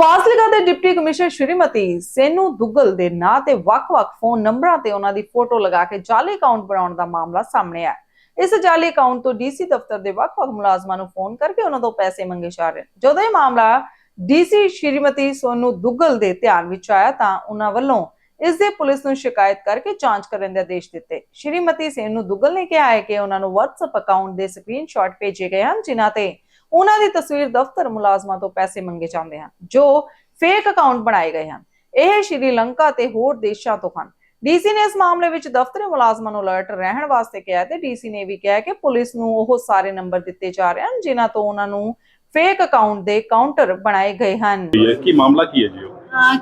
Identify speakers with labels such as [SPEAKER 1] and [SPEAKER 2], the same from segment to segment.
[SPEAKER 1] ਫਾਜ਼ਿਲਕਾ ਦੇ deputy commissioner Shrimati Senu Duggal ਦੇ ਨਾਂ ਤੇ ਵੱਖ-ਵੱਖ ਫੋਨ ਨੰਬਰਾਂ ਤੇ ਉਹਨਾਂ ਦੀ ਫੋਟੋ ਲਗਾ ਕੇ ਜਾਲੀ ਅਕਾਊਂਟ ਬਣਾਉਣ ਦਾ ਮਾਮਲਾ ਸਾਹਮਣੇ ਆਇਆ। ਇਸ ਜਾਲੀ ਅਕਾਊਂਟ ਤੋਂ ਡੀਸੀ ਦਫ਼ਤਰ ਦੇ ਵੱਖ-ਵੱਖ ਮੁਲਾਜ਼ਮਾਂ ਨੂੰ ਫੋਨ ਕਰਕੇ ਉਹਨਾਂ ਤੋਂ ਪੈਸੇ ਮੰਗੇ ਜਾ ਰਹੇ ਜਦੋਂ ਇਹ ਮਾਮਲਾ ਡੀਸੀ ਸ਼੍ਰੀਮਤੀ ਸੋਨੂ ਦੁੱਗਲ ਦੇ ਧਿਆਨ ਵਿੱਚ ਆਇਆ ਤਾਂ ਉਹਨਾਂ ਵੱਲੋਂ ਇਸ ਦੇ ਪੁਲਿਸ ਨੂੰ ਸ਼ਿਕਾਇਤ ਕਰਕੇ ਜਾਂਚ ਕਰਨ ਦੇ ਆਦੇਸ਼ ਦਿੱਤੇ। ਸ਼੍ਰੀਮਤੀ ਸੇਨੂ ਦੁੱਗਲ ਨੇ ਕਿਹਾ ਹੈ ਕਿ ਉਹਨਾਂ ਨੂੰ WhatsApp ਅਕਾਊਂਟ ਦੇ ਸਕਰੀਨਸ਼ਾਟ ਭੇਜੇ ਗਏ ਹਨ, ਜਿਨ੍ਹਾਂ ਤੇ ਉਹਨਾਂ ਦੀ ਤਸਵੀਰ ਦਫ਼ਤਰ ਮੁਲਾਜ਼ਮਾਂ ਤੋਂ ਪੈਸੇ ਮੰਗੇ ਜਾਂਦੇ ਹਨ, ਜੋ ਫੇਕ ਅਕਾਊਂਟ ਬਣਾਏ ਗਏ ਹਨ। ਇਹ ਸ਼੍ਰੀਲੰਕਾ ਤੇ ਹੋਰ ਦੇਸ਼ਾਂ ਤੋਂ ਹਨ। ਡੀਸੀ ਨੇ ਇਸ ਮਾਮਲੇ ਵਿੱਚ ਦਫ਼ਤਰੀ ਮੁਲਾਜ਼ਮਾਂ ਨੂੰ ਅਲਰਟ ਰਹਿਣ ਵਾਸਤੇ ਕਿਹਾ ਤੇ ਡੀਸੀ ਨੇ ਵੀ ਕਿਹਾ ਕਿ ਪੁਲਿਸ ਨੂੰ ਉਹ ਸਾਰੇ ਨੰਬਰ ਦਿੱਤੇ ਜਾ ਰਹੇ ਹਨ, ਜਿਨ੍ਹਾਂ ਤੋਂ ਉਹਨਾਂ ਨੂੰ ਫੇਕ ਅਕਾਊਂਟ ਦੇ ਕਾਊਂਟਰ ਬਣਾਏ ਗਏ ਹਨ।
[SPEAKER 2] ਕੀ ਮਾਮਲਾ ਕੀ ਹੈ ਜੀ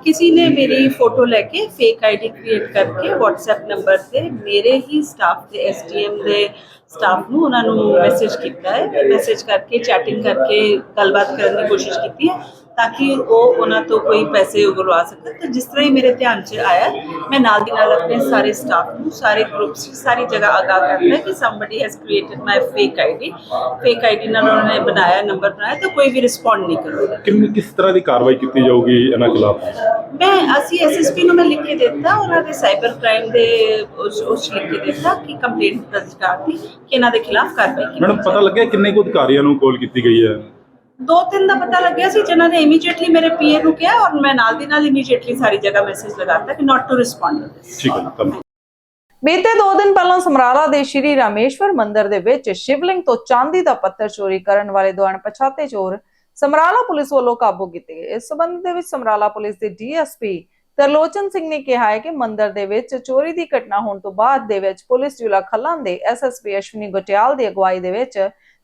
[SPEAKER 3] किसी ने मेरी फोटो लेके फेक आईडी क्रिएट करके WhatsApp ਨੰਬਰ ਤੇ ਮੇਰੇ ਹੀ ਸਟਾਫ ਦੇ ਐਸਡੀਐਮ ਦੇ ਸਟਾਫ ਨੂੰ ਉਹਨਾਂ ਨੂੰ ਮੈਸੇਜ ਕੀਤਾ ਹੈ ਮੈਸੇਜ ਕਰਕੇ ਚੈਟਿੰਗ ਕਰਕੇ ਗੱਲਬਾਤ ਕਰਨ ਦੀ ਕੋਸ਼ਿਸ਼ ਕੀਤੀ ਹੈ ਤਾਂ ਕਿ ਉਹ ਉਹਨਾਂ ਤੋਂ ਕੋਈ ਪੈਸੇ ਉਗਲਵਾ ਸਕਣ। ਤੇ ਜਿਸ ਤਰ੍ਹਾਂ ਹੀ ਮੇਰੇ ਧਿਆਨ 'ਚ ਆਇਆ ਮੈਂ ਨਾਲ ਦੀ ਨਾਲ ਆਪਣੇ ਸਾਰੇ ਸਟਾਫ ਨੂੰ ਸਾਰੇ ਗਰੁੱਪਸ ਸਾਰੀ ਜਗ੍ਹਾ ਆਗਾਹ ਕਰਤਾ ਕਿ somebody has created my fake ID fake ID ਨਾਲ ਉਹਨਾਂ ਨੇ ਬਣਾਇਆ ਨੰਬਰ ਬਣਾਇਆ ਤਾਂ ਕੋਈ ਵੀ ਰਿਸਪੌਂਡ ਨਹੀਂ ਕਰੂਗਾ
[SPEAKER 2] ਕਿੰਨੀ ਕਿਸ ਤਰ੍ਹਾਂ ਦੀ ਕਾਰਵਾਈ ਕੀਤੀ ਜਾਊਗੀ ਇਹਨਾਂ ਖਿਲਾਫ?
[SPEAKER 3] ਮੈਂ ਅਸੀਂ ਐਸਐਸਪੀ ਨੂੰ ਮੈਂ ਲਿਖ ਕੇ ਦਿੱਤਾ ਉਹਨਾਂ ਦੇ ਸਾਈਬਰ ਕ੍ਰਾਈਮ ਦੇ ਉਸ ਉਸ ਲਿਖ ਕੇ ਦਿੱਤਾ ਕਿ ਕੰਪਲੇਂਟ ਦਰਜ ਕਰਤੀ ਕਿ ਇਹਨਾਂ ਦੇ ਖਿਲਾਫ ਕਾਰਵਾਈ ਕੀਤੀ
[SPEAKER 2] ਮੈਡਮ ਪਤਾ ਲੱਗਿਆ ਕਿੰਨੇ ਕੁ ਅਧਿਕਾਰੀਆਂ ਨੂੰ ਕਾਲ ਕੀਤੀ ਗਈ ਹੈ?
[SPEAKER 3] ਦੋ ਤਿੰਨ ਦਾ ਪਤਾ ਲੱਗਿਆ ਸੀ ਜਿਨ੍ਹਾਂ ਨੇ ਇਮੀਡੀਏਟਲੀ ਮੇਰੇ ਪੀਏ ਨੂੰ ਕਿਹਾ ਔਰ ਮੈਂ ਨਾਲ ਦੀ ਨਾਲ ਇਮੀਡੀਏਟਲੀ ਸਾਰੀ ਜਗ੍ਹਾ ਮੈਸੇਜ ਲਗਾਤਾ ਕਿ ਨਾਟ ਟੂ ਰਿਸਪੌਂਡ
[SPEAKER 2] ਠੀਕ ਹੈ ਧੰਨਵਾਦ।
[SPEAKER 1] ਬੀਤੇ 2 ਦਿਨ ਪਹਿਲਾਂ ਸਮਰਾਲਾ ਦੇ ਸ਼੍ਰੀ ਰਾਮੇਸ਼ਵਰ ਮੰਦਿਰ ਦੇ ਵਿੱਚ ਸ਼ਿਵਲਿੰਗ ਤੋਂ ਚਾਂਦੀ ਦਾ ਪੱਥਰ ਚੋਰੀ ਕਰਨ ਵਾਲੇ ਦੋ ਅਣਪਛਾਤੇ ਚੋਰ ਸਮਰਾਲਾ ਪੁਲਿਸ ਵੱਲੋਂ ਕਾਬੂ ਕੀਤੇ ਗਏ। ਇਸ ਸਬੰਧ ਦੇ ਵਿੱਚ ਸਮਰਾਲਾ ਪੁਲਿਸ ਦੇ ਡੀਐਸਪੀ ਤਰਲੋਚਨ ਸਿੰਘ ਨੇ ਕਿਹਾ ਹੈ ਕਿ ਮੰਦਿਰ ਦੇ ਵਿੱਚ ਚੋਰੀ ਦੀ ਘਟਨਾ ਹੋਣ ਤੋਂ ਬਾਅਦ ਦੇ ਵਿੱਚ ਪੁਲਿਸ ਜ਼ਿਲ੍ਹਾ ਖੱਲਾਂ ਦੇ ਐਸਐਸਪੀ ਅਸ਼ਵਨੀ ਗੁਟਿਆਲ ਦੀ ਅਗਵਾਈ ਦੇ ਵਿੱਚ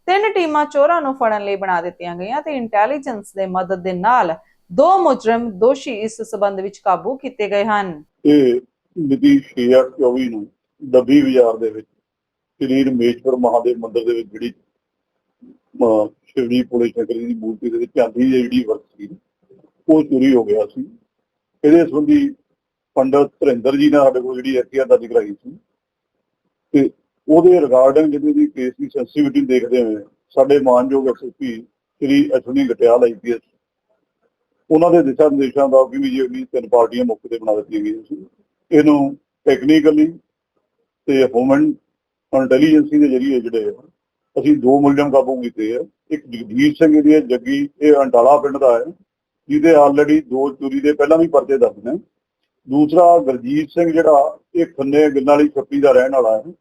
[SPEAKER 1] ਤਿੰਨ ਟੀਮਾਂ ਚੋਰਾਂ ਨੂੰ ਫੜਨ ਲਈ ਬਣਾ ਦਿੱਤੀਆਂ ਗਈਆਂ ਤੇ ਇੰਟੈਲੀਜੈਂਸ ਦੇ ਮਦਦ ਦੇ ਨਾਲ ਦੋ ਮੁਜਰਮ ਦੋਸ਼ੀ ਇਸ ਸਬੰਧ ਵਿੱਚ ਕਾਬੂ ਕੀਤੇ ਗਏ ਹਨ।
[SPEAKER 4] ਇਹ ਮਿਤੀ 6/24 ਨੂੰ ਡੱਬੀ ਬਾਜ਼ਾਰ ਦੇ ਵਿੱਚ ਸ੍ਰੀ ਰਮੇਸ਼ਵਰ ਮਹਾਦੇਵ ਮੰਦਿਰ ਦੇ ਵਿੱਚ ਜਿਹੜੀ ਸ਼ਿਵਜੀ ਪੁਲੇ ਸ਼ੰਕਰ ਦੀ ਮੂਰਤੀ ਦੇ ਵਿੱਚ ਚਾਂਦੀ ਦੀ ਜਿਹੜੀ ਵਰਕ ਸੀ, ਉਹ ਚੋਰੀ ਹੋ ਗਿਆ ਸੀ। ਇਹਦੇ ਸੰਬੰਧੀ ਪੰਡਤ ਧਰਿੰਦਰ ਜੀ ਨੇ ਸਾਡੇ ਕੋਲ ਜਿਹੜੀ ਐਫਆਈਆਰ ਦਰਜ ਕਰਾਈ ਸੀ। ਤੇ ਉਹਦੇ ਰਿਗਾਰਡਿੰਗ ਜਿਹੜੀ ਦੀ ਕੇਸ ਦੀ ਸੈਂਸਿਟੀਵਿਟੀ ਦੇਖਦੇ ਹੋਏ ਸਾਡੇ ਮਾਨਯੋਗ ਐਸਐਸਪੀ ਸ੍ਰੀ ਅਸ਼ਵਨੀ ਗਟਿਆਲ ਆਈਪੀਐਸ ਉਹਨਾਂ ਦੇ ਦਿਸ਼ਾ ਨਿਰਦੇਸ਼ਾਂ ਦਾ ਵੀ ਵੀ ਤਿੰਨ ਪਾਰਟੀਆਂ ਮੌਕੇ ਤੇ ਬਣਾ ਦਿੱਤੀਆਂ ਗਈਆਂ ਸੀ। ਇਹਨੂੰ ਟੈਕਨੀਕਲੀ ਤੇ ਹਿਊਮਨ ਇੰਟੈਲੀਜੈਂਸੀ ਦੇ ਜਰੀਏ ਜਿਹੜੇ ਅਸੀਂ ਦੋ ਮੁਲਜ਼ਮ ਕਾਬੂ ਕੀਤੇ ਆ। ਇੱਕ ਜਗਦੀਸ਼ ਸਿੰਘ ਇਹਦੀ ਹੈ, ਜੱਗੀ ਇਹ ਅੰਡਾਲਾ ਪਿੰਡ ਦਾ ਹੈ ਜਿਹਦੇ ਆਲਰੇਡੀ ਦੋ ਚੋਰੀ ਦੇ ਪਹਿਲਾਂ ਵੀ ਪਰਚੇ ਦਰਜ ਨੇ। ਦੂਸਰਾ ਗੁਰਜੀਤ ਸਿੰਘ ਜਿਹੜਾ ਇਹ ਖੰਨੇ ਗਿੱਲਾਂ ਵਾਲੀ ਛੱਪੀ ਦਾ ਰਹਿਣ ਵਾਲਾ ਹੈ।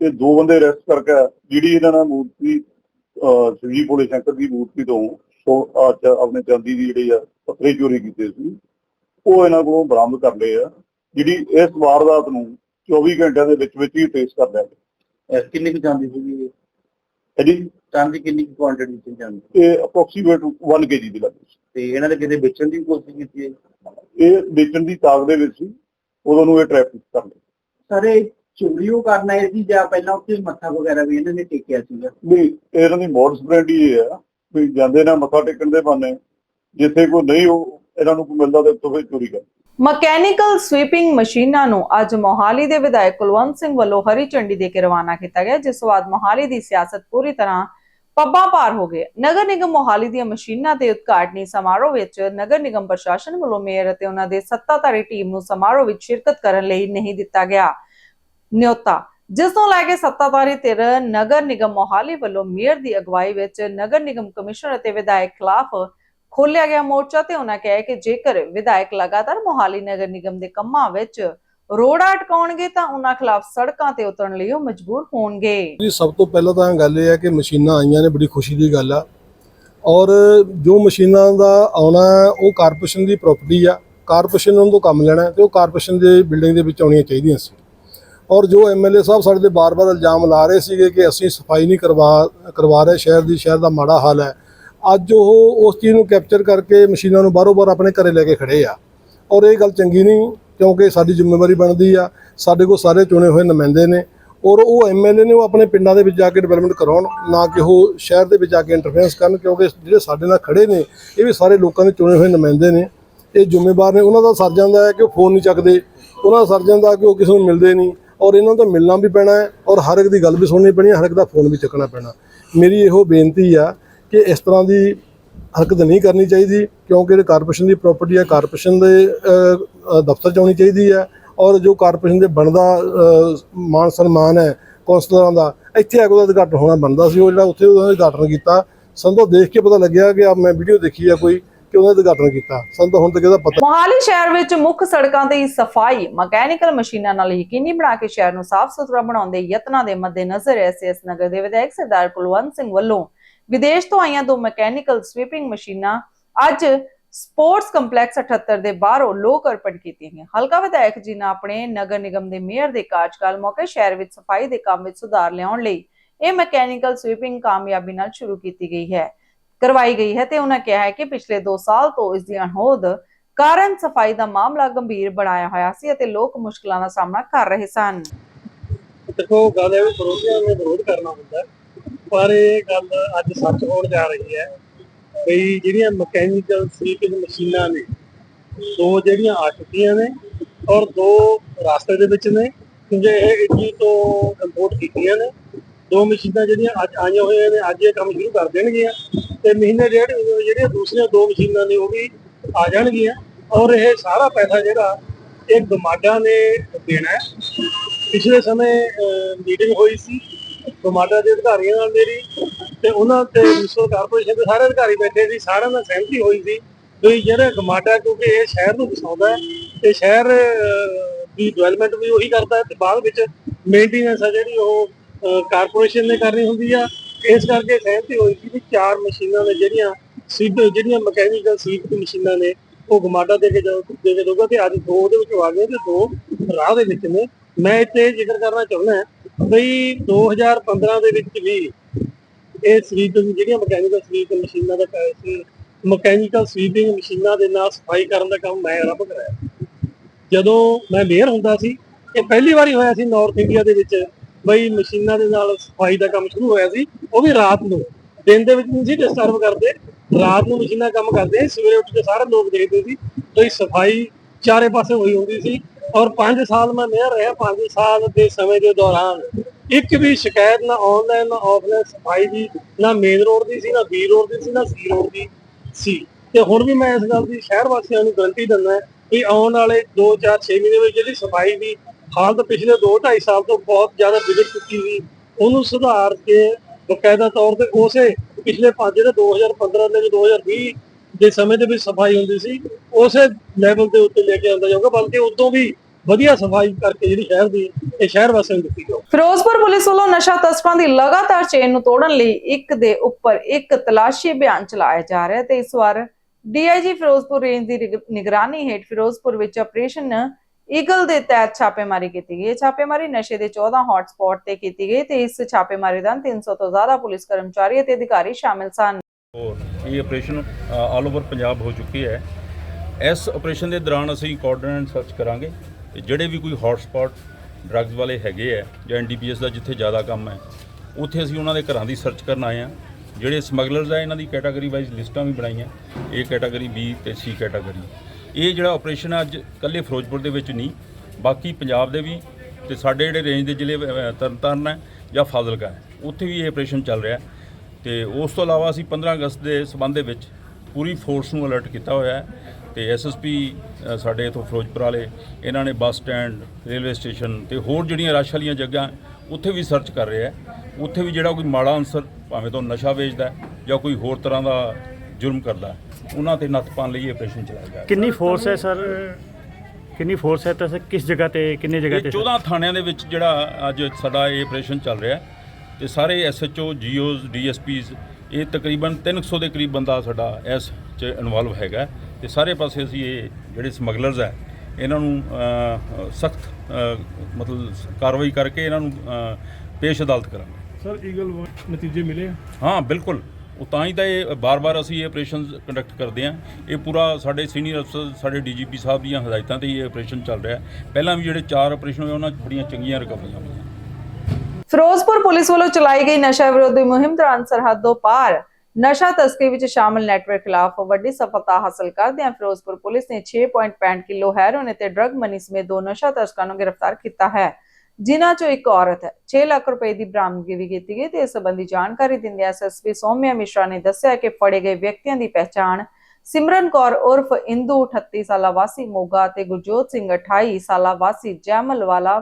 [SPEAKER 4] ਤੇ ਦੋ ਬੰਦੇ ਅਰੈਸਟ ਕਰਕੇ ਜਿਹੜੀ ਇਹਨਾਂ ਨੇ ਮੂਰਤੀ ਸ਼ਿਵਜੀ ਭੋਲੇ ਸ਼ੰਕਰ ਦੀ ਮੂਰਤੀ ਤੋਂ ਸੋ ਚ- ਆਪਣੇ ਚਾਂਦੀ ਦੀ ਜਿਹੜੀ ਆ ਪੱਥਰੇ ਚੋਰੀ ਕੀਤੇ ਸੀ ਉਹ ਇਹਨਾਂ ਕੋਲੋਂ ਬਰਾਮਦ ਕਰ ਲਏ ਆ ਜਿਹੜੀ ਇਸ ਵਾਰਦਾਤ ਨੂੰ 24 ਘੰਟਿਆਂ ਦੇ ਵਿੱਚ ਵਿੱਚ ਹੀ ਟ੍ਰੇਸ ਕਰ ਲਿਆ ਗਿਆ।
[SPEAKER 5] ਕਿੰਨੀ ਕੁ ਚਾਂਦੀ ਸੀਗੀ ਇਹ?
[SPEAKER 4] ਇਹਦੀ
[SPEAKER 5] ਚਾਂਦੀ ਕਿੰਨੀ ਕੁ ਕੁਆਂਟੀਟੀ ਸੀ ਚਾਂਦੀ?
[SPEAKER 4] ਇਹ ਅਪਰੋਕਸੀਮੇਟ 1 ਕੇਜੀ ਦੀ ਲੱਗੀ ਸੀ।
[SPEAKER 5] ਤੇ ਇਹਨਾਂ ਨੇ ਕਿਤੇ ਵੇਚਣ ਦੀ ਕੋਸ਼ਿਸ਼ ਕੀਤੀ ਹੈ?
[SPEAKER 4] ਇਹ ਵੇਚਣ ਦੀ ਤਾਕ ਦੇ ਵਿੱਚ ਸੀ ਉਦੋਂ ਨੂੰ ਇਹ ਟ੍ਰੈਫਿਕ ਕਰ ਲਿਆ।
[SPEAKER 5] ਸਾਰੇ ਚੋਰੀਓ ਕਰਨਾ ਹੈ ਸੀ ਜਾਂ ਪਹਿਲਾਂ ਉੱਥੇ ਮੱਥਾ ਵਗੈਰਾ ਵੀ ਇਹਨਾਂ ਨੇ ਟੇਕਿਆ ਸੀਗਾ?
[SPEAKER 4] ਵੀ ਇਹਨਾਂ ਦੀ ਮੋਡਸ ਬ੍ਰੈਂਡ ਹੀ ਇਹ ਆ। ਵੀ ਜਾਂਦੇ ਨਾ ਮੱਥਾ ਟੇਕਣ ਦੇ ਬਾਨੇ ਜਿੱਥੇ ਕੋਈ ਨਹੀਂ ਉਹ ਇਹਨਾਂ ਨੂੰ ਕੋਈ ਮਿਲਦਾ ਤੇ ਉੱਥੋਂ ਫਿਰ ਚੋਰੀ ਕਰ
[SPEAKER 1] ਮਕੈਨੀਕਲ ਸਵੀਪਿੰਗ ਮਸ਼ੀਨਾਂ ਨੂੰ ਅੱਜ ਮੋਹਾਲੀ ਦੇ ਵਿਧਾਇਕ ਕੁਲਵੰਤ ਸਿੰਘ ਵੱਲੋਂ ਹਰੀ ਝੰਡੀ ਦੇ ਕੇ ਰਵਾਨਾ ਕੀਤਾ ਗਿਆ ਜਿਸ ਤੋਂ ਬਾਅਦ ਮੋਹਾਲੀ ਦੀ ਸਿਆਸਤ ਪੂਰੀ ਤਰ੍ਹਾਂ ਪੱਬਾਂ ਪਾਰ ਹੋ ਗਈ। ਨਗਰ ਨਿਗਮ ਮੋਹਾਲੀ ਦੀਆਂ ਮਸ਼ੀਨਾਂ ਦੇ ਉਦਘਾਟਨੀ ਸਮਾਰੋਹ ਵਿੱਚ ਨਗਰ ਨਿਗਮ ਪ੍ਰਸ਼ਾਸਨ ਵੱਲੋਂ ਮੇਅਰ ਅਤੇ ਉਹਨਾਂ ਦੇ ਸੱਤਾਧਾਰੀ ਟੀਮ ਨੂੰ ਸਮਾਰੋਹ ਵਿੱਚ ਸ਼ਿਰਕਤ ਕਰਨ ਲਈ ਨਹੀਂ ਦਿੱਤਾ ਗਿਆ। ਨਿਯੋਤਾ, ਜਿਸ ਤੋਂ ਲੈ ਕੇ ਸੱਤਾਧਾਰੀ ਧਿਰ ਨਗਰ ਨਿਗਮ ਮੋਹਾਲੀ ਵੱਲੋਂ ਮੇਅਰ ਦੀ ਅਗਵਾਈ ਵਿੱਚ ਨਗਰ ਨਿਗਮ ਕਮਿਸ਼ਨਰ ਅਤੇ ਵਿਧਾਇਕ ਖਿਲਾਫ ਖੋਲਿਆ ਗਿਆ ਮੋਰਚਾ ਤੇ ਉਹਨਾਂ ਕਿਹਾ ਕਿ ਜੇਕਰ ਵਿਧਾਇਕ ਲਗਾਤਾਰ ਮੋਹਾਲੀ ਨਗਰ ਨਿਗਮ ਦੇ ਕੰਮਾਂ ਵਿੱਚ ਰੋੜਾ ਅਟਕਾਉਣਗੇ ਤਾਂ ਉਹਨਾਂ ਖਿਲਾਫ ਸੜਕਾਂ ਤੇ ਉਤਰਨ ਲਈ ਉਹ ਮਜਬੂਰ ਹੋਣਗੇ।
[SPEAKER 6] ਜੀ, ਸਭ ਤੋਂ ਪਹਿਲਾਂ ਤਾਂ ਗੱਲ ਇਹ ਹੈ ਕਿ ਮਸ਼ੀਨਾਂ ਆਈਆਂ ਨੇ, ਬੜੀ ਖੁਸ਼ੀ ਦੀ ਗੱਲ ਆ। ਔਰ ਜੋ ਮਸ਼ੀਨਾਂ ਦਾ ਆਉਣਾ ਉਹ ਕਾਰਪੋਰੇਸ਼ਨ ਦੀ ਪ੍ਰਾਪਰਟੀ ਆ। ਕਾਰਪੋਰੇਸ਼ਨ ਨੇ ਤੋਂ ਕੰਮ ਲੈਣਾ ਤੇ ਉਹ ਕਾਰਪੋਰੇਸ਼ਨ ਦੇ ਬਿਲਡਿੰਗ ਦੇ ਵਿੱਚ ਆਉਣੀਆਂ ਚਾਹੀਦੀਆਂ ਸੀ। ਔਰ ਜੋ ਐਮਐਲਏ ਸਾਹਿਬ ਸਾਡੇ ਤੇ ਬਾਰ-ਬਾਰ ਇਲਜ਼ਾਮ ਲਾ ਰਹੇ ਸੀਗੇ ਕਿ ਅਸੀਂ ਸਫ਼ਾਈ ਨਹੀਂ ਕਰਵਾ ਕਰਵਾ ਰਹੇ, ਸ਼ਹਿਰ ਦੀ, ਸ਼ਹਿਰ ਦਾ ਮਾੜਾ ਹਾਲ ਹੈ। ਅੱਜ ਉਹ ਉਸ ਚੀਜ਼ ਨੂੰ ਕੈਪਚਰ ਕਰਕੇ ਮਸ਼ੀਨਾਂ ਨੂੰ ਬਾਹਰੋਂ ਬਾਹਰ ਆਪਣੇ ਘਰੇ ਲੈ ਕੇ ਖੜੇ ਆ। ਔਰ ਇਹ ਗੱਲ ਚੰਗੀ ਨਹੀਂ, ਕਿਉਂਕਿ ਸਾਡੀ ਜ਼ਿੰਮੇਵਾਰੀ ਬਣਦੀ ਆ, ਸਾਡੇ ਕੋਲ ਸਾਰੇ ਚੁਣੇ ਹੋਏ ਨੁਮਾਇੰਦੇ ਨੇ। ਔਰ ਉਹ ਐਮਐਲਏ ਨੇ ਉਹ ਆਪਣੇ ਪਿੰਡਾਂ ਦੇ ਵਿੱਚ ਜਾ ਕੇ ਡਿਵੈਲਪਮੈਂਟ ਕਰਾਉਣ, ਨਾ ਕਿ ਉਹ ਸ਼ਹਿਰ ਦੇ ਵਿੱਚ ਜਾ ਕੇ ਇੰਟਰਫੇਰੈਂਸ ਕਰਨ, ਕਿਉਂਕਿ ਜਿਹੜੇ ਸਾਡੇ ਨਾਲ ਖੜੇ ਨੇ, ਇਹ ਵੀ ਸਾਰੇ ਲੋਕਾਂ ਦੇ ਚੁਣੇ ਹੋਏ ਨੁਮਾਇੰਦੇ ਨੇ। ਇਹ ਜ਼ਿੰਮੇਵਾਰ ਨੇ, ਉਹਨਾਂ ਦਾ ਸਰ ਜਾਂਦਾ ਹੈ ਕਿ ਉਹ ਫੋਨ ਨਹੀਂ ਚੱਕਦੇ, ਉਹਨਾਂ ਦਾ ਸਰ ਜਾਂਦਾ ਕਿ ਉਹ ਕਿਸੇ ਨੂੰ ਮਿਲਦੇ ਨਹੀਂ। ਔਰ ਇਹਨਾਂ ਤੋਂ ਮਿਲਣਾ ਵੀ ਪੈਣਾ ਹੈ ਔਰ ਹਰ ਇੱਕ ਦੀ ਗੱਲ ਵੀ ਸੁਣਨੀ ਪੈਣੀ ਹੈ ਹਰ ਇੱਕ ਦਾ ਫੋਨ ਵੀ ਚੱਕਣਾ ਪੈਣਾ। ਮੇਰੀ ਇਹੋ ਬੇਨਤੀ ਆ ਕਿ ਇਸ ਤਰ੍ਹਾਂ ਦੀ ਹਰਕਤ ਨਹੀਂ ਕਰਨੀ ਚਾਹੀਦੀ ਕਿਉਂਕਿ ਇਹ ਕਾਰਪੋਰੇਸ਼ਨ ਦੀ ਪ੍ਰਾਪਰਟੀ ਹੈ ਕਾਰਪੋਰੇਸ਼ਨ ਦੇ ਦਫ਼ਤਰ 'ਚ ਆਉਣੀ ਚਾਹੀਦੀ ਹੈ ਔਰ ਜੋ ਕਾਰਪੋਰੇਸ਼ਨ ਦੇ ਬਣਦਾ ਅ, ਮਾਨ ਸਨਮਾਨ ਹੈ ਕੌਂਸਲਰਾਂ ਦਾ ਇੱਥੇ ਆ ਕੇ ਉਹਦਾ ਉਦਘਾਟਨ ਹੋਣਾ ਬਣਦਾ ਸੀ ਉਹ ਜਿਹੜਾ ਉੱਥੇ ਉਹਦਾ ਉਦਘਾਟਨ ਕੀਤਾ। ਸਾਨੂੰ ਦੇਖ ਕੇ ਪਤਾ ਲੱਗਿਆ ਕਿ ਆ ਮੈਂ ਵੀਡੀਓ ਦੇਖੀ ਆ ਕੋਈ। ਕਿ ਉਹਦਾ ਉਦਘਾਟਨ ਕੀਤਾ। ਸਾਨੂੰ ਤਾਂ ਹੁਣ ਤੱਕ ਇਹਦਾ ਪਤਾ
[SPEAKER 1] ਮੋਹਾਲੀ ਸ਼ਹਿਰ ਵਿੱਚ ਮੁੱਖ ਸੜਕਾਂ ਦੀ ਸਫ਼ਾਈ, ਮਕੈਨੀਕਲ ਮਸ਼ੀਨਾਂ ਨਾਲ ਯਕੀਨੀ ਬਣਾ ਕੇ ਸ਼ਹਿਰ ਨੂੰ ਸਾਫ਼ ਸੁਥਰਾ ਬਣਾਉਣ ਦੇ ਯਤਨਾਂ ਦੇ ਮੱਦੇਨਜ਼ਰ ਐਸਐਸ ਨਗਰ ਦੇ ਵਿਧਾਇਕ ਸਰਦਾਰ ਕੁਲਵੰਤ ਸਿੰਘ ਵੱਲੋਂ ਵਿਦੇਸ਼ ਤੋਂ ਆਈਆਂ ਦੋ ਮਕੈਨੀਕਲ ਸਵੀਪਿੰਗ ਮਸ਼ੀਨਾਂ ਅੱਜ ਸਪੋਰਟਸ ਕੰਪਲੈਕਸ 78 ਦੇ ਬਾਹਰੋਂ ਲੋਕ ਅਰਪਣ ਕੀਤੀਆਂ ਗਈਆਂ। ਹਲਕਾ ਵਿਧਾਇਕ ਜੀ ਨੇ ਆਪਣੇ ਨਗਰ ਨਿਗਮ ਦੇ ਮੇਅਰ ਦੇ ਕਾਰਜਕਾਲ ਮੌਕੇ ਸ਼ਹਿਰ ਵਿੱਚ ਸਫ਼ਾਈ ਦੇ ਕੰਮ ਵਿੱਚ ਸੁਧਾਰ ਲਿਆਉਣ ਲਈ ਇਹ ਮਕੈਨੀਕਲ ਸਵੀਪਿੰਗ ਕਾਮਯਾਬੀ ਨਾਲ ਸ਼ੁਰੂ ਕੀਤੀ ਗਈ ਹੈ। ਕਰਵਾਈ ਗਈ ਹੈ ਤੇ ਉਹਨਾਂ ਕਿਹਾ ਹੈ ਕਿ ਪਿਛਲੇ 2 ਸਾਲ ਤੋਂ ਇਸ ਦੀ ਅਣਹੋਂਦ ਕਾਰਨ ਸਫ਼ਾਈ ਦਾ ਮਾਮਲਾ ਗੰਭੀਰ ਬਣਾਇਆ ਹੋਇਆ ਸੀ ਅਤੇ ਲੋਕ ਮੁਸ਼ਕਲਾਂ ਦਾ ਸਾਹਮਣਾ ਕਰ ਰਹੇ ਸਨ।
[SPEAKER 7] ਦੇਖੋ, ਗੱਲ ਇਹ ਵੀ ਵਿਰੋਧੀਆਂ ਨੇ ਵਿਰੋਧ ਕਰਨਾ ਹੁੰਦਾ ਪਰ ਇਹ ਗੱਲ ਅੱਜ ਸੱਚ ਹੋਣ ਜਾ ਰਹੀ ਹੈ ਬਈ ਜਿਹੜੀਆਂ ਮਕੈਨੀਕਲ ਸਵੀਪਿੰਗ ਮਸ਼ੀਨਾਂ ਨੇ, ਦੋ ਜਿਹੜੀਆਂ ਆ ਚੁੱਕੀਆਂ ਨੇ ਔਰ ਦੋ ਰਾਸਤੇ ਦੇ ਵਿੱਚ ਨੇ, ਕਿਉਂਕਿ ਇਹ ਇਟਲੀ ਤੋਂ ਇੰਪੋਰਟ ਕੀਤੀਆਂ ਨੇ, ਦੋ ਮਸ਼ੀਨਾਂ ਜਿਹੜੀਆਂ ਅੱਜ ਆਈਆਂ ਹੋਈਆਂ ਨੇ, ਅੱਜ ਇਹ ਕੰਮ ਸ਼ੁਰੂ ਕਰ ਦੇਣਗੀਆਂ। ਤੇ ਮਹੀਨੇ ਡੇਢ ਜਿਹੜੀਆਂ ਦੂਸਰੀਆਂ ਦੋ ਮਸ਼ੀਨਾਂ ਨੇ ਉਹ ਵੀ ਆ ਜਾਣਗੀਆਂ ਔਰ ਇਹ ਸਾਰਾ ਪੈਸਾ ਜਿਹੜਾ ਇਹ ਗਮਾਡਾ ਨੇ ਦੇਣਾ ਹੈ। ਪਿਛਲੇ ਸਮੇਂ ਮੀਟਿੰਗ ਹੋਈ ਸੀ, ਗਮਾਡਾ ਦੇ ਅਧਿਕਾਰੀਆਂ ਨਾਲ ਮੇਰੀ ਤੇ ਉਹਨਾਂ ਤੇ ਮਿਊਨਿਸਪਲ ਕਾਰਪੋਰੇਸ਼ਨ ਦੇ ਸਾਰੇ ਅਧਿਕਾਰੀ ਬੈਠੇ ਸੀ, ਸਾਰਿਆਂ ਨਾਲ ਸਹਿਮਤੀ ਹੋਈ ਸੀ ਵੀ ਜਿਹੜਾ ਗਮਾਡਾ ਕਿਉਂਕਿ ਇਹ ਸ਼ਹਿਰ ਨੂੰ ਵਸਾਉਂਦਾ ਹੈ ਤੇ ਸ਼ਹਿਰ ਦੀ ਡਿਵੈਲਪਮੈਂਟ ਵੀ ਉਹੀ ਕਰਦਾ ਹੈ ਤੇ ਬਾਅਦ ਵਿੱਚ ਮੇਨਟੇਨੈਂਸ ਆ ਜਿਹੜੀ ਉਹ ਕਾਰਪੋਰੇਸ਼ਨ ਨੇ ਕਰਨੀ ਹੁੰਦੀ ਆ। ਇਸ ਕਰਕੇ ਸਹਿਮਤੀ ਹੋਈ ਸੀ ਵੀ ਚਾਰ ਮਸ਼ੀਨਾਂ ਨੇ ਜਿਹੜੀਆਂ ਸਿੱਧ ਜਿਹੜੀਆਂ ਮਕੈਨੀਕਲ ਸੀਟ ਮਸ਼ੀਨਾਂ ਨੇ, ਉਹ ਗਮਾਡਾ ਦੇ ਕੇ ਜਾਓ, ਦੇ ਕੇ ਦੋਗਾ ਤੇ ਅੱਜ ਦੋ ਉਹਦੇ ਵਿੱਚੋਂ ਆ ਗਏ ਤੇ ਦੋ ਰਾਹ ਦੇ ਵਿੱਚ ਨੇ। ਮੈਂ ਇੱਥੇ ਜ਼ਿਕਰ ਕਰਨਾ ਚਾਹੁੰਦਾ ਬਈ 2015 ਦੇ ਵਿੱਚ ਵੀ ਇਹ ਸਵੀਪ ਜਿਹੜੀਆਂ ਮਕੈਨੀਕਲ ਸਵੀਪਿੰਗ ਮਸ਼ੀਨਾਂ ਦਾ ਕਹਿ ਸੀ ਮਕੈਨੀਕਲ ਸਵੀਪਿੰਗ ਮਸ਼ੀਨਾਂ ਦੇ ਨਾਲ ਸਫ਼ਾਈ ਕਰਨ ਦਾ ਕੰਮ ਮੈਂ ਆਰੰਭ ਕਰਾਇਆ। ਜਦੋਂ ਮੈਂ ਮੇਅਰ ਹੁੰਦਾ ਸੀ, ਇਹ ਪਹਿਲੀ ਵਾਰੀ ਹੋਇਆ ਸੀ ਨਾਰਥ ਇੰਡੀਆ ਦੇ ਵਿੱਚ ਬਈ ਮਸ਼ੀਨਾਂ ਦੇ ਨਾਲ ਸਫ਼ਾਈ ਦਾ ਕੰਮ ਸ਼ੁਰੂ ਹੋਇਆ ਸੀ। ਉਹ ਵੀ ਰਾਤ ਨੂੰ ਦਿਨ ਦੇ ਵਿੱਚ ਨਹੀਂ ਸੀ ਡਿਸਟਰਬ ਕਰਦੇ ਰਾਤ ਨੂੰ ਮਸ਼ੀਨਾਂ ਕੰਮ ਕਰਦੇ ਸੀ, ਸਵੇਰੇ ਉੱਠ ਕੇ ਸਾਰੇ ਲੋਕ ਦੇਖਦੇ ਸੀ ਬਈ ਸਫ਼ਾਈ ਚਾਰੇ ਪਾਸੇ ਹੋਈ ਹੁੰਦੀ ਸੀ ਔਰ 5 ਸਾਲ ਮੈਂ ਮੇਅਰ ਰਿਹਾ 5 ਸਾਲ ਦੇ ਸਮੇਂ ਦੇ ਦੌਰਾਨ ਇੱਕ ਵੀ ਸ਼ਿਕਾਇਤ ਨਾ ਆਨਲਾਈਨ ਨਾ ਆਫਲਾਈਨ ਸਫ਼ਾਈ ਦੀ ਨਾ ਮੇਨ ਰੋਡ ਦੀ ਸੀ ਨਾ ਬੀ ਰੋਡ ਦੀ ਸੀ ਨਾ ਸੀ ਰੋਡ ਦੀ ਸੀ। ਤੇ ਹੁਣ ਵੀ ਮੈਂ ਇਸ ਗੱਲ ਦੀ ਸ਼ਹਿਰ ਵਾਸੀਆਂ ਨੂੰ ਗਰੰਟੀ ਦਿੰਦਾ ਹਾਂ ਕਿ ਆਉਣ ਵਾਲੇ 2 4 6 ਮਹੀਨੇ ਵਿੱਚ ਜਿਹੜੀ ਸਫ਼ਾਈ ਦੀ ਹਾਲਤ ਪਿਛਲੇ 2 2.5 ਸਾਲ ਤੋਂ ਬਹੁਤ ਜ਼ਿਆਦਾ ਵਿਗੜ ਚੁੱਕੀ ਸੀ ਉਹਨੂੰ ਸੁਧਾਰ ਕੇ ਬਕਾਇਦਾ ਤੌਰ ਤੇ ਉਸੇ ਪਿਛਲੇ ਪੰਜ, ਜਿਹੜੇ 2015 ਦੇ 2020 ਦੇ ਸਮੇਂ ਦੇ ਵਿੱਚ ਸਫ਼ਾਈ ਹੁੰਦੀ ਸੀ, ਉਸੇ ਲੈਵਲ ਦੇ ਉੱਤੇ ਲੈ ਕੇ ਆਉਂਦਾ ਜਾਊਗਾ, ਬਲਕਿ ਉਦੋਂ ਵੀ ਵਧੀਆ ਸਫ਼ਾਈ ਕਰਕੇ ਜਿਹੜੀ ਸ਼ਹਿਰ ਦੀ, ਇਹ ਸ਼ਹਿਰ ਵਾਸੀਆਂ ਨੂੰ ਦਿੱਤੀ ਜਾਊ।
[SPEAKER 1] ਫਿਰੋਜ਼ਪੁਰ ਪੁਲਿਸ ਵੱਲੋਂ ਨਸ਼ਾ ਤਸਕਰਾਂ ਦੀ ਲਗਾਤਾਰ ਚੇਨ ਨੂੰ ਤੋੜਨ ਲਈ ਇੱਕ ਦੇ ਉੱਪਰ ਇੱਕ ਤਲਾਸ਼ੀ ਅਭਿਆਨ ਚਲਾਇਆ ਜਾ ਰਿਹਾ ਹੈ ਤੇ ਇਸ ਵਾਰ ਡੀਆਈਜੀ ਫਿਰੋਜ਼ਪੁਰ ਰੇਂਜ ਦੀ ਨਿਗਰਾਨੀ ਹੇਠ ਫਿਰੋਜ਼ਪੁਰ ਵਿੱਚ ਆਪਰੇਸ਼ਨ ਈਗਲ ਦੇ ਤਹਿਤ ਛਾਪੇਮਾਰੀ ਕੀਤੀ ਗਈ। ਹੈ ਛਾਪੇਮਾਰੀ ਨਸ਼ੇ ਦੇ 14 ਹੌਟਸਪੌਟ ਤੇ ਕੀਤੀ ਗਈ ਤੇ ਇਸ ਛਾਪੇਮਾਰੀ ਦੌਰਾਨ 300 ਤੋਂ ਜ਼ਿਆਦਾ ਪੁਲਿਸ ਕਰਮਚਾਰੀ ਅਤੇ ਅਧਿਕਾਰੀ ਸ਼ਾਮਿਲ ਸਨ।
[SPEAKER 8] ਔਰ ਇਹ ਆਪਰੇਸ਼ਨ ਆਲ ਓਵਰ ਪੰਜਾਬ ਹੋ ਚੁੱਕੀ ਹੈ। ਇਸ ਆਪਰੇਸ਼ਨ ਦੇ ਦੌਰਾਨ ਅਸੀਂ ਕੋਆਰਡੀਨੇਟ ਸਰਚ ਕਰਾਂਗੇ। ਤੇ ਜਿਹੜੇ ਵੀ ਕੋਈ ਹੌਟਸਪੌਟ ਡਰੱਗਸ ਵਾਲੇ ਹੈਗੇ ਆ, ਜਾਂ ਐਨਡੀਪੀਐਸ ਦਾ ਜਿੱਥੇ ਜ਼ਿਆਦਾ ਕੰਮ ਹੈ, ਉੱਥੇ ਅਸੀਂ ਉਹਨਾਂ ਦੇ ਘਰਾਂ ਦੀ ਸਰਚ ਕਰਨ ਆਏ ਆ ਜਿਹੜੇ ਸਮਗਲਰਸ ਆ, ਇਹਨਾਂ ਦੀ ਕੈਟਾਗਰੀ ਵਾਈਜ਼ ਲਿਸਟਾਂ ਵੀ ਬਣਾਈਆਂ। ਏ ਕੈਟਾਗਰੀ ਬੀ ਤੇ ਸੀ ਕੈਟਾਗਰੀ ਇਹ ਜਿਹੜਾ ਆਪਰੇਸ਼ਨ ਅੱਜ ਕੱਲੇ ਫਿਰੋਜ਼ਪੁਰ ਦੇ ਵਿੱਚ ਨਹੀਂ, ਬਾਕੀ ਪੰਜਾਬ ਦੇ ਵੀ ਤੇ ਸਾਡੇ ਜਿਹੜੇ ਰੇਂਜ ਦੇ ਜ਼ਿਲ੍ਹੇ ਤਰਨਤਾਰਨ ਹੈ ਜਾਂ ਫਾਜ਼ਿਲਕਾ ਹੈ, ਉੱਥੇ ਵੀ ਇਹ ਆਪਰੇਸ਼ਨ ਚੱਲ ਰਿਹਾ ਹੈ। ਤੇ ਉਸ ਤੋਂ ਇਲਾਵਾ ਅਸੀਂ 15 ਅਗਸਤ ਦੇ ਸਬੰਧ ਦੇ ਵਿੱਚ ਪੂਰੀ ਫੋਰਸ ਨੂੰ ਅਲਰਟ ਕੀਤਾ ਹੋਇਆ ਹੈ ਤੇ ਐਸਐਸਪੀ ਸਾਡੇ ਇਥੋਂ ਫਿਰੋਜ਼ਪੁਰ ਵਾਲੇ, ਇਹਨਾਂ ਨੇ ਬੱਸ ਸਟੈਂਡ, ਰੇਲਵੇ ਸਟੇਸ਼ਨ ਤੇ ਹੋਰ ਜਿਹੜੀਆਂ ਰਸ਼ ਵਾਲੀਆਂ ਜਗ੍ਹਾ ਉੱਥੇ ਵੀ ਸਰਚ ਕਰ ਰਿਹਾ ਹੈ। ਉੱਥੇ ਵੀ ਜਿਹੜਾ ਕੋਈ ਮਾੜਾ ਅਨਸਰ ਭਾਵੇਂ ਤੋਂ ਨਸ਼ਾ ਵੇਚਦਾ ਜਾਂ ਕੋਈ ਹੋਰ ਤਰ੍ਹਾਂ ਦਾ ਜੁਰਮ ਕਰਦਾ ਉਹਨਾਂ ਤੇ ਨੱਥ ਪਾਉਣ ਲਈ ਇਹ ਆਪਰੇਸ਼ਨ ਚਲਾਇਆ ਜਾ ਰਿਹਾ ਹੈ
[SPEAKER 9] ਕਿੰਨੀ ਫੋਰਸ ਹੈ ਸਰ? ਕਿੰਨੀ ਫੋਰਸ ਹੈ ਤਾਂ ਸਰ? ਕਿਸ ਜਗ੍ਹਾ ਤੇ ਕਿੰਨੇ ਜਗ੍ਹਾ
[SPEAKER 8] ਇਹ
[SPEAKER 9] ਤੇ
[SPEAKER 8] 14 ਥਾਣਿਆਂ ਦੇ ਵਿੱਚ ਜਿਹੜਾ ਅੱਜ ਸਾਡਾ ਇਹ ਆਪਰੇਸ਼ਨ ਚੱਲ ਰਿਹਾ ਹੈ। ਤੇ ਸਾਰੇ ਐਸਐਚਓ ਜੀਓਜ਼ ਡੀਐਸਪੀਜ਼ ਇਹ ਤਕਰੀਬਨ 300 ਦੇ ਕਰੀਬ ਬੰਦਾ ਸਾਡਾ ਇਸ ਚ ਇਨਵੋਲਵ ਹੈਗਾ ਤੇ ਸਾਰੇ ਪਾਸੇ ਅਸੀਂ ਇਹ ਜਿਹੜੇ ਸਮਗਲਰਸ ਹੈ ਇਹਨਾਂ ਨੂੰ ਸਖਤ ਮਤਲਬ ਕਾਰਵਾਈ ਕਰਕੇ ਇਹਨਾਂ ਨੂੰ ਪੇਸ਼ ਅਦਾਲਤ ਕਰਾਂਗੇ।
[SPEAKER 10] ਸਰ ਈਗਲ ਨਤੀਜੇ ਮਿਲੇ ਆ?
[SPEAKER 8] ਹਾਂ ਬਿਲਕੁਲ। ਉਹ ਤਾਂ ਹੀ ਤਾਂ ਇਹ ਬਾਰ-ਬਾਰ ਅਸੀਂ ਇਹ ਆਪਰੇਸ਼ਨਸ ਕੰਡਕਟ ਕਰਦੇ ਹਾਂ। ਇਹ ਪੂਰਾ ਸਾਡੇ ਸੀਨੀਅਰ ਅਫਸਰ ਸਾਡੇ ਡੀਜੀਪੀ ਸਾਹਿਬ ਦੀਆਂ ਹਦਾਇਤਾਂ ਤੇ ਇਹ ਆਪਰੇਸ਼ਨ ਚੱਲ ਰਿਹਾ। ਪਹਿਲਾਂ ਵੀ ਜਿਹੜੇ ਚਾਰ ਆਪਰੇਸ਼ਨ ਹੋਏ, ਉਹਨਾਂ 'ਚ ਬੜੀਆਂ ਚੰਗੀਆਂ ਰਿਕਵਰੀਆਂ ਹੋਈਆਂ।
[SPEAKER 1] ਫਿਰੋਜ਼ਪੁਰ ਪੁਲਿਸ ਵੱਲੋਂ ਚਲਾਈ ਗਈ ਨਸ਼ਾ ਵਿਰੋਧੀ ਮੁਹਿੰਮ ਦੌਰਾਨ ਸਰਹੱਦੋਂ ਪਾਰ ਨਸ਼ਾ ਤਸਕਰੀ ਵਿੱਚ ਸ਼ਾਮਲ ਨੈਟਵਰਕ ਖਿਲਾਫ ਵੱਡੀ ਸਫਲਤਾ ਹਾਸਲ ਕਰਦਿਆਂ ਫਿਰੋਜ਼ਪੁਰ ਪੁਲਿਸ ਨੇ 6.65 ਕਿਲੋ ਹੈਰੋਇਨ ਅਤੇ ਡਰੱਗ ਮਨੀ ਸਮੇਤ ਦੋ ਨਸ਼ਾ ਤਸਕਰਾਂ ਨੂੰ ਗ੍ਰਿਫਤਾਰ ਕੀਤਾ ਹੈ। ਜਿਨ੍ਹਾਂ ਚੋਂ ਇੱਕ ਔਰਤ ਹੈ। 6 ਲੱਖ ਰੁਪਏ ਦੀ ਬਰਾਮਦਗੀ ਵੀ ਕੀਤੀ ਗਈ ਤੇ ਇਸ ਸੰਬੰਧੀ ਜਾਣਕਾਰੀ ਦਿੰਦਿਆਂ ਐਸਐਸਪੀ ਸੋਮਿਆ ਮਿਸ਼ਰਾ ਨੇ ਦੱਸਿਆ ਕਿ ਫੜੇ ਗਏ ਵਿਅਕਤੀਆਂ ਦੀ ਪਛਾਣ ਸਿਮਰਨ ਕੌਰ ਉਰਫ ਇੰਦੂ 38 ਸਾਲਾ ਵਾਸੀ ਮੋਗਾ ਤੇ ਗੁਰਜੋਤ ਸਿੰਘ 28 ਸਾਲਾ ਵਾਸੀ ਜੈਮਲ ਵਾਲਾ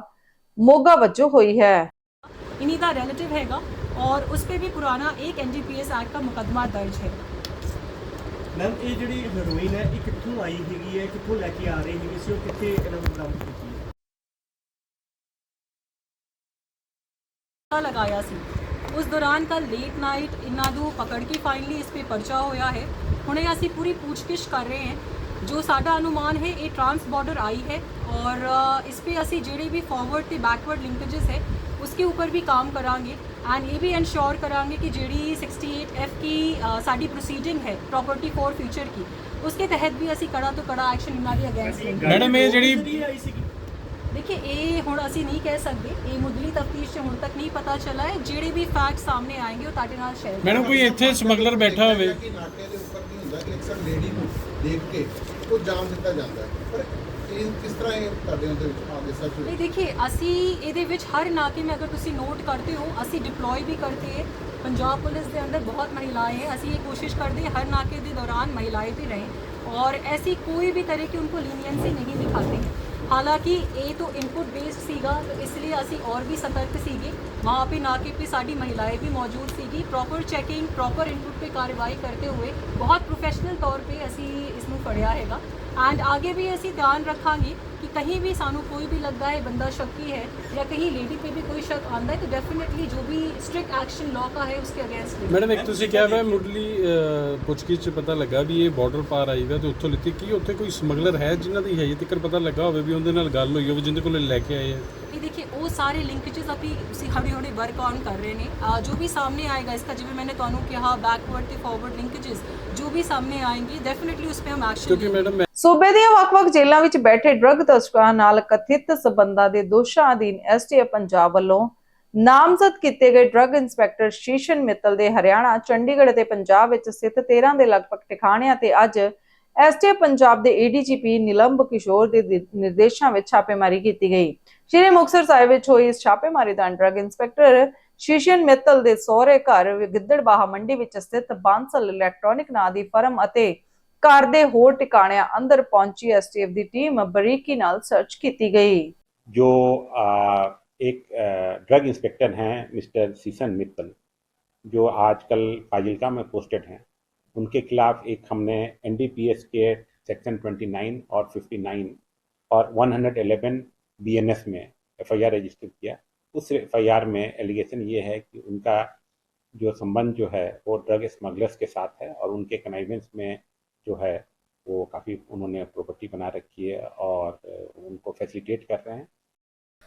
[SPEAKER 1] ਮੋਗਾ ਵਜੋਂ ਹੋਈ ਹੈ।
[SPEAKER 11] ਇਨੀ ਦਾ ਰਿਲੇਟਿਵ ਹੈਗਾ ਔਰ ਉਸ ਤੇ ਵੀ ਪੁਰਾਣਾ ਇੱਕ ਐਨਜੀਪੀਐਸ ਐਕਟ ਦਾ ਮੁਕਦਮਾ ਦਰਜ ਹੈ।
[SPEAKER 7] ਮੈਮ ਇਹ ਜਿਹੜੀ ਹੈਰੋਇਨ ਹੈ ਇਹ ਕਿੱਥੋਂ ਆਈ ਹੈਗੀ ਹੈ? ਕਿੱਥੋਂ ਲੈ ਕੇ ਆ ਰਹੀ ਹੈਗੀ ਸੀ? ਉਹ ਕਿੱਥੇ ਇਹਨਾਂ ਨੂੰ ਬਰਾਮਦ
[SPEAKER 11] ਲਗਾਇਆ ਸੀ। ਉਸ ਦੌਰਾਨ ਕੱਲ ਲੇਟ ਨਾਈਟ ਇਹਨਾਂ ਨੂੰ ਪਕੜ ਕੇ ਫਾਈਨਲੀ ਇਸ 'ਤੇ ਪਰਚਾ ਹੋਇਆ ਹੈ। ਹੁਣੇ ਅਸੀਂ ਪੂਰੀ ਪੁੱਛਗਿਛ ਕਰ ਰਹੇ ਹਾਂ। ਜੋ ਸਾਡਾ ਅਨੁਮਾਨ ਹੈ ਇਹ ਟ੍ਰਾਂਸ ਬਾਰਡਰ ਆਈ ਹੈ ਔਰ ਇਸ 'ਤੇ ਅਸੀਂ ਜਿਹੜੇ ਵੀ ਫਾਰਵਰਡ ਤੇ ਬੈਕਵਰਡ ਲਿੰਕੇजेस ਹੈ ਉਸਕੇ ਉੱਪਰ ਵੀ ਕੰਮ ਕਰਾਂਗੇ ਐਂਡ ਇਹ ਵੀ ਇਨਸ਼ੋਰ ਕਰਾਂਗੇ ਕਿ ਜਿਹੜੀ 68F ਕੀ ਸਾਡੀ ਪ੍ਰੋਸੀਡਿੰਗ ਹੈ ਪ੍ਰਾਪਰਟੀ ਫੋਰ ਫਿਊਚਰ ਕੀ ਉਸਕੇ ਤਹਿਤ ਵੀ ਅਸੀਂ ਕੜਾ ਤੋਂ ਕੜਾ ਐਕਸ਼ਨ ਇਹਨਾਂ ਦੇ ਅਗੇਂਸਟ ਲੈਂਗੇ
[SPEAKER 10] ਮੈਡਮ ਇਹ ਜਿਹੜੀ
[SPEAKER 11] ਦੇਖिए ਇਹ ਹੁਣ ਅਸੀਂ ਨਹੀਂ ਕਹਿ ਸਕਦੇ ਇਹ ਮੁੱਢਲੀ ਤਫਤੀਸ਼ 'ਚ ਹੁਣ ਤੱਕ ਨਹੀਂ ਪਤਾ ਚੱਲਾ ਹੈ ਜਿਹੜੇ ਵੀ ਫੈਕਟ ਸਾਹਮਣੇ ਆਏਗੇ ਉਹ ਤੁਹਾਡੇ ਨਾਲ ਸ਼ੇਅਰ
[SPEAKER 10] ਮੈਡਮ ਕੋਈ ਇੱਥੇ ਸਮਗਲਰ ਬੈਠਾ ਹੋਵੇ
[SPEAKER 12] ਕਿ ਨਾਟੇ ਦੇ ਉੱਪਰ ਕੀ ਹੁੰਦਾ ਕਿ ਅਕਸਰ ਲੇਡੀ ਨੂੰ ਦੇਖ ਕੇ ਉਹ ਜਾਮ ਦਿੱਤਾ ਜਾਂਦਾ ਹੈ ਪਰ ਇਹ ਕਿਸ ਤਰ੍ਹਾਂ ਇਹ ਤੁਹਾਡੇ
[SPEAKER 11] ਅਸੀਂ ਇਹਦੇ ਵਿੱਚ ਹਰ ਨਾਕੇ ਮੈਂ ਅਗਰ ਤੁਸੀਂ ਨੋਟ ਕਰਦੇ ਹੋ ਅਸੀਂ ਡਿਪਲੋਏ ਵੀ ਕਰਦੇ ਪੰਜਾਬ ਪੁਲਿਸ ਦੇ ਅੰਦਰ ਬਹੁਤ ਮਹਿਲਾएं हैं। ਅਸੀਂ ਇਹ ਕੋਸ਼ਿਸ਼ ਕਰਦੇ ਹਰ ਨਾਕੇ ਦੇ ਦੌਰਾਨ ਮਹਿਲਾएं भी रहें। और ऐसी कोई भी तरह की उनको लीनियंसी नहीं दिखाते। हैं ਹਾਲਾਂਕਿ ਇਹ ਤੋਂ ਇਨਪੁਟ ਬੇਸਡ ਸੀਗਾ तो ਇਸ ਲਈ ਅਸੀਂ ਔਰ ਵੀ ਸਤਰਕ ਸੀਗੇ वहाँ पे नाके पे साड़ी महिलाएँ भी मौजूद थी प्रॉपर चैकिंग प्रॉपर इनपुट पे कार्रवाई करते हुए बहुत प्रोफेसनल तौर पे ਅਸੀਂ ਇਸ ਨੂੰ ਫੜਿਆ ਹੈਗਾ ਐਂਡ ਅੱਗੇ ਵੀ ਅਸੀਂ ਧਿਆਨ ਰੱਖਾਂਗੇ कहीं भी सानू कोई भी लगता है बंदा शक्की है या कहीं लेडी पे भी कोई शक आंदा है तो डेफिनेटली जो भी स्ट्रिक्ट एक्शन लॉ का है उसके अगेंस्ट
[SPEAKER 10] ਮੈਡਮ ਇੱਕ ਤੁਸੀਂ ਕਿਹਾ ਵਾ ਮੁੱਢਲੀ ਅਹ, ਪੁੱਛਗਿੱਛ 'ਚ ਪਤਾ ਲੱਗਾ ਵੀ ਇਹ ਬਾਰਡਰ ਪਾਰ ਆਈ ਵਾ ਤੇ ਉੱਥੋਂ ਲਿੱਤੀ ਕੀ ਉੱਥੇ ਕੋਈ ਸਮਗਲਰ ਹੈ ਜਿਨ੍ਹਾਂ ਦੀ ਹੈ ਤੱਕ ਪਤਾ ਲੱਗਾ ਹੋਵੇ ਵੀ ਉਹਦੇ ਨਾਲ ਗੱਲ ਹੋਈ ਹੋਵੇ ਜਿਹਦੇ ਕੋਲ ਇਹ ਲੈ ਕੇ ਆਏ ਆ
[SPEAKER 11] ਇਹ ਦੇਖिए ਉਹ ਸਾਰੇ ਲਿੰਕੇजेस ਅਭੀ ਅਸੀਂ ਹੌਲੀ ਹੌਲੀ ਵਰਕ ਔਨ ਕਰ ਰਹੇ ਨੇ ਆ, ਜੋ ਵੀ ਸਾਹਮਣੇ ਆਏਗਾ ਇਸਕਾ ਜਿਵੇਂ ਮੈਨੇ ਤੁਹਾਨੂੰ ਕਿਹਾ ਬੈਕਵਰਡ ਤੇ ਫਾਰਵਰਡ ਲਿੰਕੇजेस ਜੋ ਵੀ डेफिनेटली ਉਸ पे हम एक्शन
[SPEAKER 10] ਕਿਉਂਕਿ ਮੈਡਮ
[SPEAKER 1] ਸੂਬੇ ਦੀਆਂ ਵੱਖ-ਵੱਖ ਜੇਲ੍ਹਾਂ ਵਿੱਚ ਬੈਠੇ ਡਰੱਗ ਤਸਕਰਾਂ ਨਾਲ ਕਥਿਤ ਸਬੰਧਾਂ ਦੇ ਦੋਸ਼ਾਂ ਅਧੀਨ ਐਸਟੀਐਫ ਪੰਜਾਬ ਵੱਲੋਂ ਨਾਮਜ਼ਦ ਕੀਤੇ ਗਏ ਡਰੱਗ ਇੰਸਪੈਕਟਰ ਸ਼ੀਸ਼ਨ ਮਿੱਤਲ ਦੇ ਹਰਿਆਣਾ, ਚੰਡੀਗੜ੍ਹ ਅਤੇ ਪੰਜਾਬ ਵਿੱਚ ਸਥਿਤ 13 ਦੇ ਲਗਭਗ ਟਿਕਾਣਿਆਂ ਤੇ ਅੱਜ ਐਸਟੀਐਫ ਪੰਜਾਬ ਦੇ ਏਡੀਜੀਪੀ ਨਿਲੰਬ ਕਿਸ਼ੋਰ ਦੇ ਨਿਰਦੇਸ਼ਾਂ ਵਿੱਚ ਛਾਪੇਮਾਰੀ ਕੀਤੀ ਗਈ। ਸ਼੍ਰੀ ਮੁਕਤਸਰ ਸਾਹਿਬ ਵਿੱਚ ਹੋਈ ਇਸ ਛਾਪੇਮਾਰੀ ਦਾ ਡਰੱਗ ਇੰਸਪੈਕਟਰ ਸ਼ੀਸ਼ਨ ਮਿੱਤਲ ਦੇ ਸਹੁਰੇ ਘਰ ਗਿੱਦੜਬਾਹਾ ਮੰਡੀ ਵਿੱਚ ਸਥਿਤ ਬਾਂਸਲ ਇਲੈਕਟ੍ਰੋਨਿਕ ਨਾਂ ਦੀ ਫਰਮ ਅਤੇ ਘਰ ਦੇ ਹੋਰ ਟਿਕਾਣਿਆਂ ਅੰਦਰ ਪਹੁੰਚੀ ਐਸਟੀਐਫ ਦੀ ਟੀਮ ਬਰੀਕੀ ਨਾਲ ਸਰਚ ਕੀਤੀ ਗਈ
[SPEAKER 13] जो आ, एक ड्रग इंस्पेक्टर हैं मिस्टर सीसन मित्तल जो आजकल फाजिलका में पोस्टेड हैं उनके खिलाफ एक हमने एनडीपीएस के सेक्शन 29 और 59 और 111 बीएनएस में एफआईआर रजिस्टर किया उस एफआईआर में एलिगेशन ये है कि उनका जो संबंध जो है वो ड्रग स्मगलर्स के साथ है और उनके कनाइवेंस में जो है वो काफ़ी उन्होंने प्रॉपर्टी बना रखी है और अ, उनको फैसिलिटेट कर रहे हैं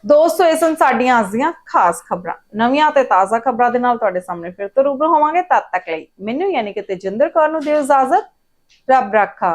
[SPEAKER 1] ਦੋਸਤੋ ਇਹ ਸਨ ਸਾਡੀਆਂ ਅੱਜ ਦੀਆਂ ਖਾਸ ਖਬਰਾਂ ਨਵੀਆਂ ਤੇ ਤਾਜ਼ਾ ਖਬਰਾਂ ਦੇ ਨਾਲ ਤੁਹਾਡੇ ਸਾਹਮਣੇ ਫਿਰ ਤੋਂ ਰੂਬਰੂ ਹੋਵਾਂਗੇ ਤਦ ਤੱਕ ਲਈ ਮੈਨੂੰ ਯਾਨੀ ਕਿ ਤੇਜਿੰਦਰ ਕੌਰ ਨੂੰ ਦਿਓ ਇਜਾਜ਼ਤ ਰੱਬ ਰਾਖਾ